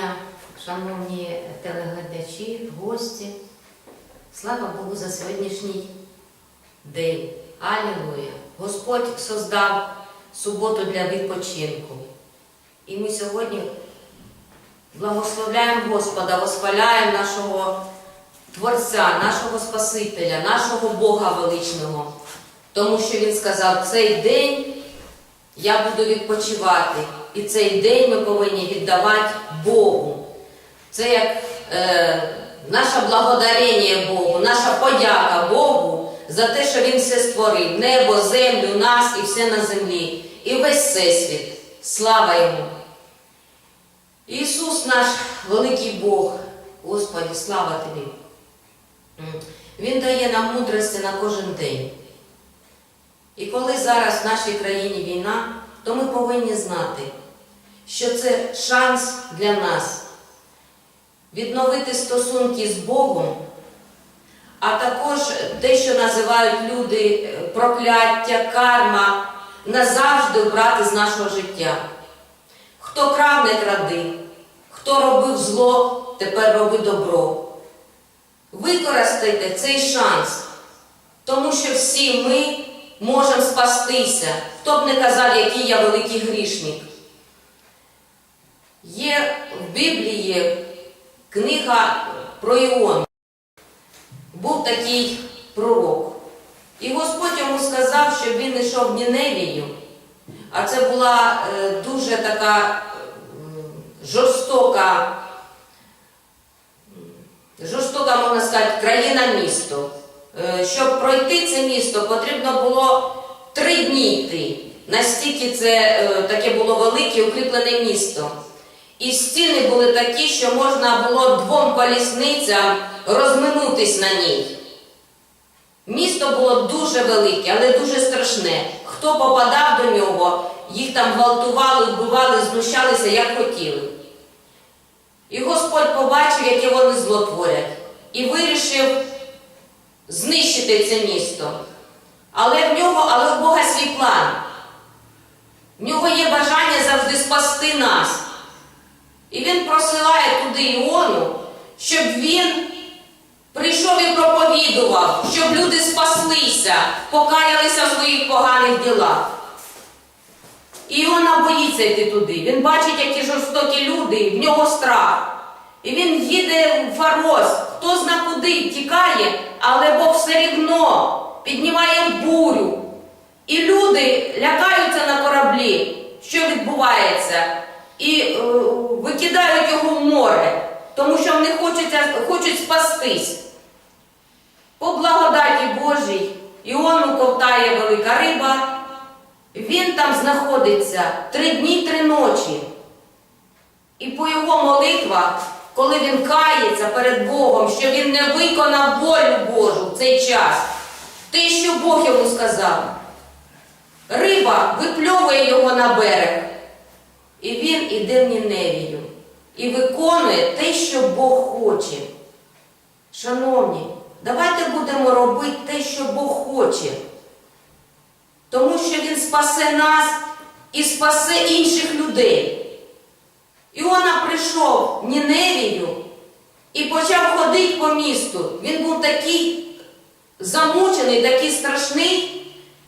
дня, шановні телеглядачі, гості. Слава Богу за сьогоднішній день. Алілуя! Господь создав суботу для відпочинку. І ми сьогодні благословляємо Господа, восхваляємо нашого Творця, нашого Спасителя, нашого Бога величного. Тому що Він сказав, цей день я буду відпочивати. І цей день ми повинні віддавати Богу. Це як е, наше благодарення Богу, наша подяка Богу за те, що Він все створив. Небо, землю, нас і все на землі. І весь всесвіт. Слава Йому. Ісус наш великий Бог. Господи, слава Тобі. Він дає нам мудрості на кожен день. І коли зараз в нашій країні війна, то ми повинні знати, що це шанс для нас відновити стосунки з Богом, а також те, що називають люди е, прокляття, карма, назавжди брати з нашого життя. Хто крав, не кради, хто робив зло, тепер роби добро. Використайте цей шанс, тому що всі ми можемо спастися. Хто б не казав, який я великий грішник. Є в Біблії книга про Іон. Був такий пророк. І Господь йому сказав, щоб він йшов Ніневію, а це була е, дуже така жорстока, жорстока, можна сказати, країна-місто. Е, Щоб пройти це місто, потрібно було три дні йти. Настільки це е, таке було велике, укріплене місто. І стіни були такі, що можна було двом колісницям розминутись на ній. Місто було дуже велике, але дуже страшне. Хто попадав до нього, їх там гвалтували, вбивали, знущалися, як хотіли. І Господь побачив, яке вони зло творять, і вирішив знищити це місто. Але в нього, але в Бога свій план. В нього є бажання завжди спасти нас. І він просилає туди Іону, щоб він прийшов і проповідував, щоб люди спаслися, покаялися в своїх поганих ділах. Іона боїться йти туди. Він бачить, які жорстокі люди, в нього страх. І він їде в Фарос, хто зна куди тікає, але Бог все рівно піднімає бурю. І люди лякаються на кораблі, що відбувається, і е, викидають його в море, тому що вони хочуть, хочуть спастись. По благодаті Божій Іону ковтає велика риба. Він там знаходиться три дні, три ночі. І по його молитвах, коли він кається перед Богом, що він не виконав волю Божу в цей час, те, що Бог йому сказав, риба випльовує його на берег. І він іде в Ніневію і виконує те, що Бог хоче. Шановні, давайте будемо робити те, що Бог хоче. Тому що Він спасе нас і спасе інших людей. Іона прийшов в Ніневію і почав ходити по місту. Він був такий замучений, такий страшний,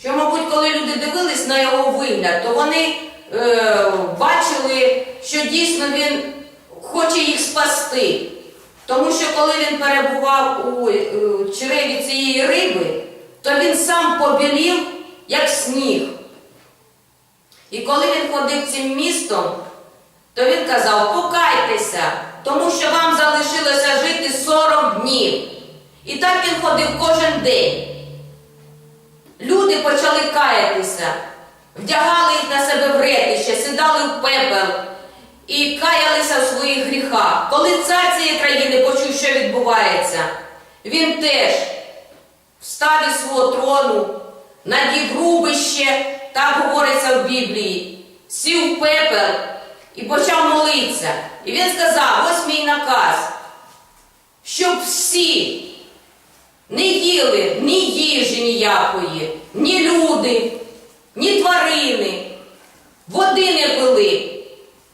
що, мабуть, коли люди дивились на його вигляд, то вони е, бачили, що дійсно він хоче їх спасти. Тому що коли він перебував у е, череві цієї риби, то він сам побілів, як сніг. І коли він ходив цим містом, то він казав, покайтеся, тому що вам залишилося жити 40 днів. І так він ходив кожен день. Люди почали каятися, вдягали їх на себе в ретище, сідали в пепел і каялися в своїх гріхах. Коли цар цієї країни почув, що відбувається, він теж встав із свого трону, надів рубище, так говориться в Біблії, сів в пепел і почав молитися. І він сказав: ось мій наказ, щоб всі не їли ні їжі ніякої, ні люди, ні тварини, води не пили.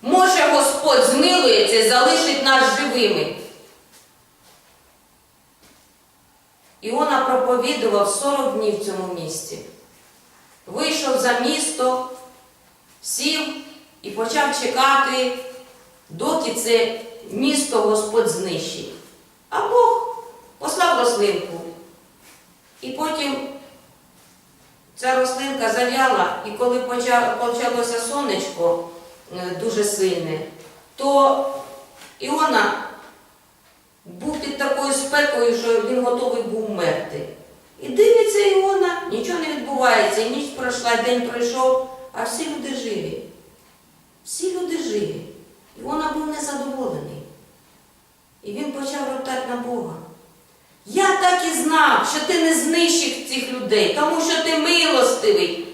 Може, Господь змилується і залишить нас живими. Іона проповідував 40 днів в цьому місті. Вийшов за місто, сів і почав чекати, доки це місто Господь знищить. А Бог послав рослинку. І потім ця рослинка зав'яла, і коли почалося сонечко е, дуже сильне, то Іона був під такою спекою, що він готовий був мерти. І дивиться Іона, нічого не відбувається, і ніч пройшла, і день пройшов, а всі люди живі. Всі люди живі. Іона був незадоволений. І він почав роптати на Бога. Я і знав, що ти не знищив цих людей, тому що ти милостивий.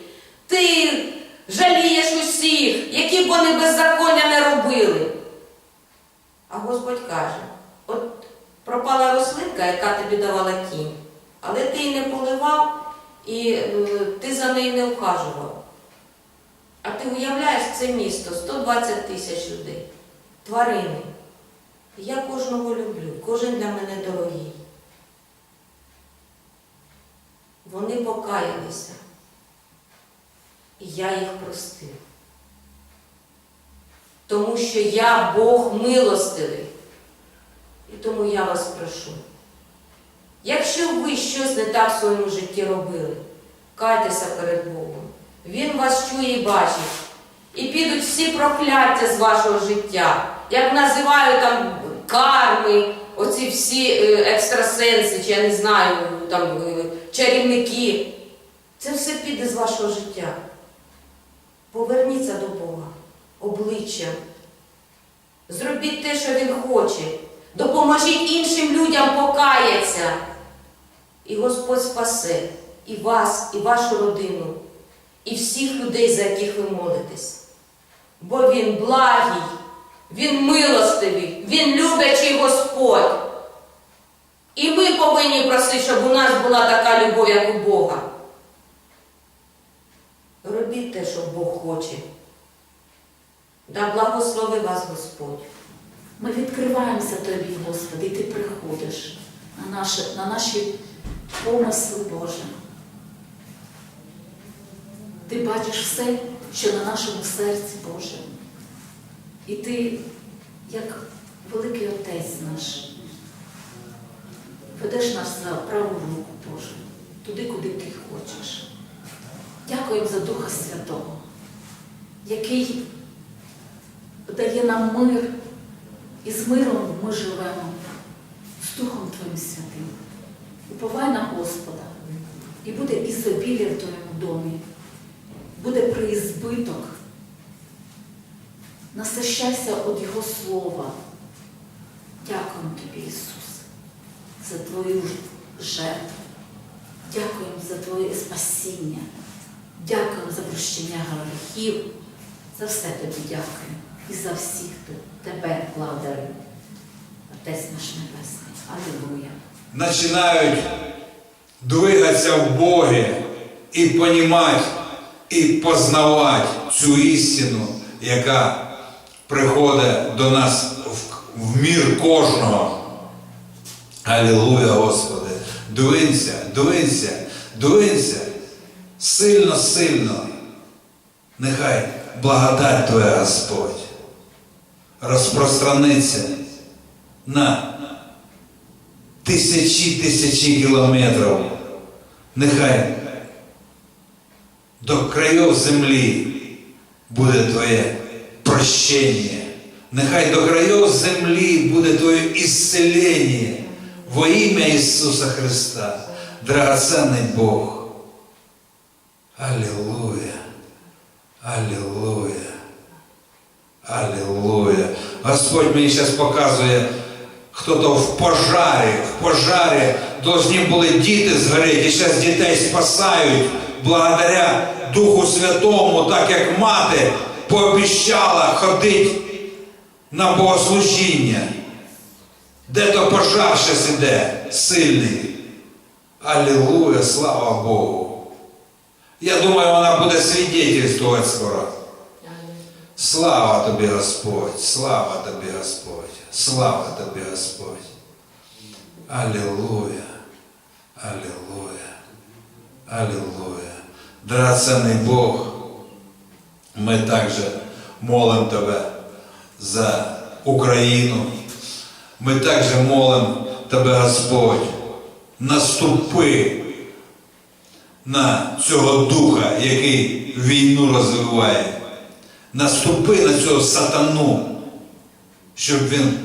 Ти жалієш усіх, які б вони беззаконня не робили. А Господь каже: от пропала рослинка, яка тобі давала тінь, але ти її не поливав і ти за нею не ухажував. А ти уявляєш це місто 120 тисяч людей, тварини. Я кожного люблю, кожен для мене дорогий. Вони покаялися. І я їх простив. Тому що я Бог милостивий. І тому я вас прошу. Якщо ви щось не так в своєму житті робили, кайтеся перед Богом. Він вас чує і бачить. І підуть всі прокляття з вашого життя. Як називаю там карми, оці всі е, екстрасенси, чи я не знаю, там е, чарівники. Це все піде з вашого життя. Поверніться до Бога обличчям. Зробіть те, що Він хоче. Допоможіть іншим людям покаяться. І Господь спасе і вас, і вашу родину, і всіх людей, за яких ви молитесь. Бо Він благий, Він милостивий, Він люблячий Господь. І ми повинні просити, щоб у нас була така любов, як у Бога. Робіть те, що Бог хоче. Да благослови вас Господь. Ми відкриваємося Тобі, Господи, і Ти приходиш на наші, на наші помисли, Боже. Ти бачиш все, що на нашому серці, Боже. І Ти, як великий Отець наш, ведеш нас за праву руку, Боже, туди, куди Ти хочеш. Дякуємо за Духа Святого, який дає нам мир. І з миром ми живемо, з Духом Твоїм Святим. Уповай на Господа, і буде ізобілля в Твоєму домі, буде преізбиток. Насищайся від Його Слова. Дякуємо Тобі, Ісус, за Твою жертву. Дякуємо за Твоє спасіння. Дякуємо за прощення гріхів. За все тобі дякую. І за всіх тут тебе благодарю. Отець наш Небесний. Аллилуйя. начинают двигаться в Боге і понімати, і познавати цю істину, яка приходить до нас в, мір кожного. Алілуя, Господи! Двинься, двинься, двинься сильно, сильно. Нехай благодать Твоя, Господь, розпространиться на тисячі тисячі кілометрів. Нехай до країв землі буде Твоє прощення. Нехай до країв землі буде Твоє ісцелення во ім'я Ісуса Христа, драгоценний Бог. Аллилуйя. Аллилуйя. Аллилуйя. Господь мені зараз показує, хто-то в пожарі, в пожарі должны були діти згоріти, і зараз дітей спасають благодаря Духу Святому, так як мати пообіщала ходити на богослужіння. Де то зараз іде сильний. Аллилуйя, слава Богу. Я думаю, вона буде свідетельствувати скоро. Слава тобі, Господь, слава тобі, Господь, слава тобі, Господь. Аллилуйя, Аллилуйя, Аллилуйя. Драгоценний Бог, ми також молимо Тебе за Україну. Ми також молимо Тебе, Господь, наступи на цього духа, який війну розвиває. Наступи на цього сатану, щоб він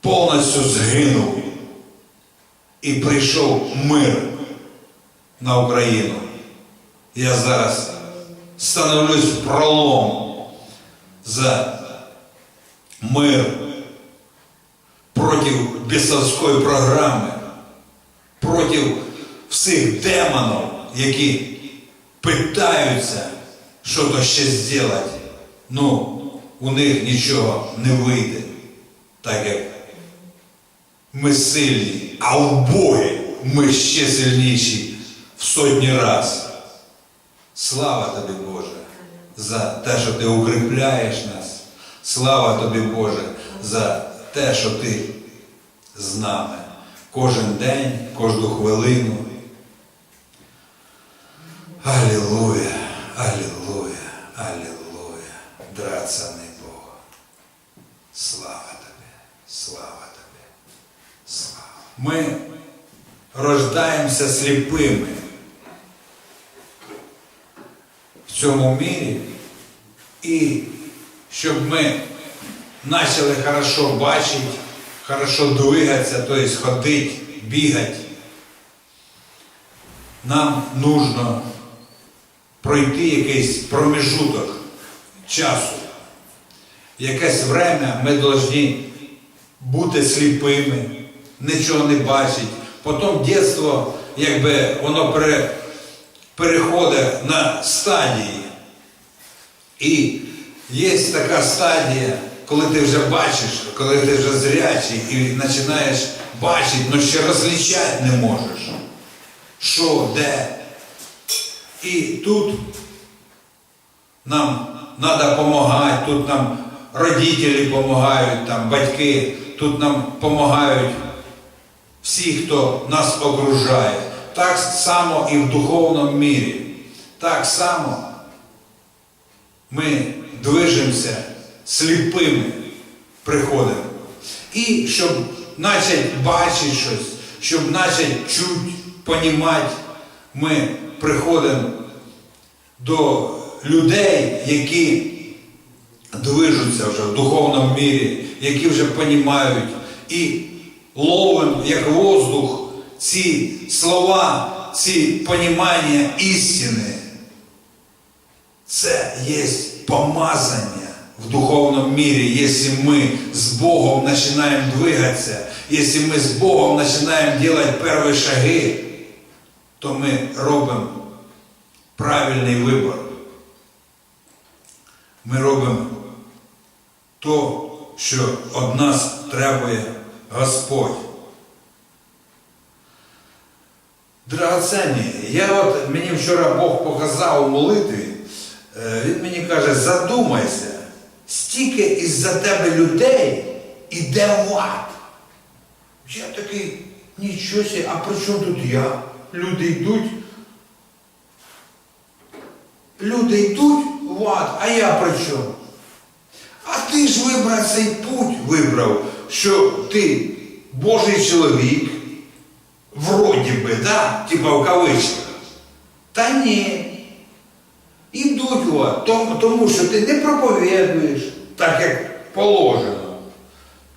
повністю згинув і прийшов мир на Україну. Я зараз становлюсь в пролом за мир проти бісовської програми, проти всіх демонів, які питаються щось ще зробити. Ну, у них нічого не вийде, так як ми сильні, а в Богі ми ще сильніші в сотні раз. Слава тобі, Боже, за те, що ти укріпляєш нас. Слава тобі, Боже, за те, що ти з нами кожен день, кожну хвилину. Аллилуйя, аллилуйя, аллилуйя, драгоценний Бог. Слава тобі, слава тобі, слава. Ми рождаємося сліпими в цьому мірі, і щоб ми почали хорошо бачити, хорошо двигатися, тобто ходити, бігати, нам нужно пройти якийсь промежуток часу. Якесь время ми повинні бути сліпими, нічого не бачити. Потім дитинство, якби воно пере, переходить на стадії. І є така стадія, коли ти вже бачиш, коли ти вже зрячий і починаєш бачити, але ще розлічати не можеш. Що, де. І тут нам треба допомагати, тут нам родителі допомагають, там, батьки, тут нам допомагають всі, хто нас окружає. Так само і в духовному мірі. Так само ми движемося сліпими, приходимо. І щоб почати бачити щось, щоб почати чути, понімати, ми приходимо до людей, які движуться вже в духовному мірі, які вже понімають і ловимо як воздух ці слова, ці понімання істини. Це є помазання в духовному мірі, якщо ми з Богом починаємо двигатися, якщо ми з Богом починаємо робити перші шаги, то ми робимо правильний вибір. Ми робимо то, що від нас требує Господь. Драгоценні, я от мені вчора Бог показав у молитві, е, він мені каже, задумайся, стільки із-за тебе людей іде в ад. Я такий, нічого а при чому тут я? Люди йдуть. Люди йдуть в ад, а я при чому? А ти ж вибрав цей путь, вибрав, що ти Божий чоловік, вроді би, да? типа в кавичках. Та ні. Ідуть в ад, тому, що ти не проповідуєш так, як положено.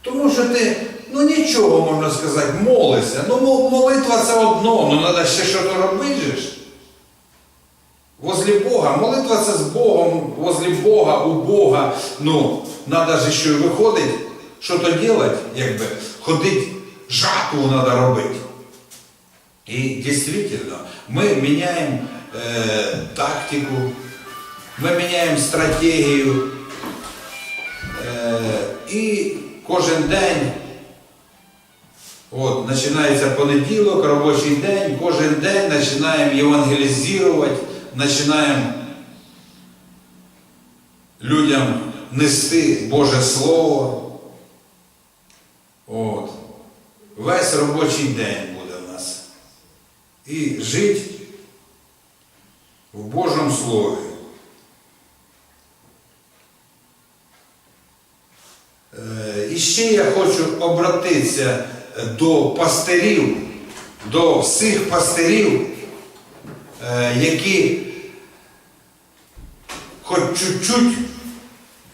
Тому що ти, ну нічого можна сказати, молишся. Ну молитва це одно, ну треба ще щось робити. ж. Возле Бога. Молитва це з Богом, возле Бога, у Бога. Ну, треба ж ще й виходить, що то робити, якби. Ходить, жатву треба робити. І дійсно, ми міняємо е, тактику, ми міняємо стратегію. Е, і кожен день, от, починається понеділок, робочий день, кожен день починаємо євангелізувати, починаємо людям нести Боже Слово. От. Весь робочий день. І жити в Божому Слові. Е, І ще я хочу обратитися до пастирів, до всіх пастирів, е, які хоч чуть-чуть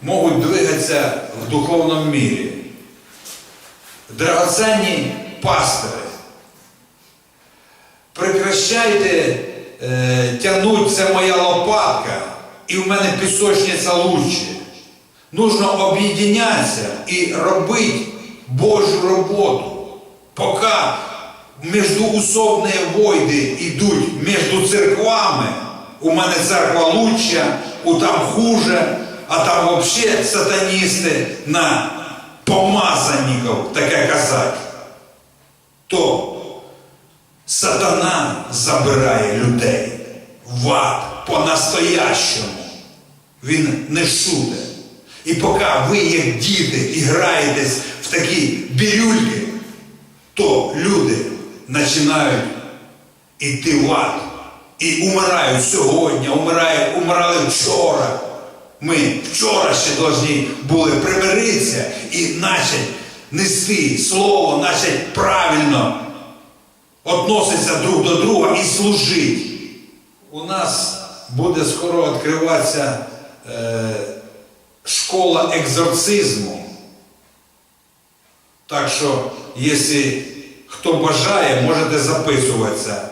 можуть двигатися в духовному мірі. Драгоценні пастири, прекращайте е, тянуть це моя лопатка, і в мене пісочниця лучше. Нужно об'єднятися і робити Божу роботу. Поки міждуусобні войди йдуть між церквами, у мене церква лучша, у там хуже, а там взагалі сатаністи на помазанників, таке казати, то сатана забирає людей в ад по-настоящому. Він не шуте. І поки ви, як діти, і граєтесь в такі бірюльки, то люди починають іти в ад. І умирають сьогодні, умирають, умирали вчора. Ми вчора ще повинні були примиритися і почати нести слово, почати правильно относитися друг до друга і служити. У нас буде скоро відкриватися е, школа екзорцизму. Так що, якщо хто бажає, можете записуватися.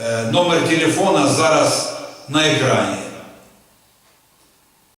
Е, номер телефона зараз на екрані.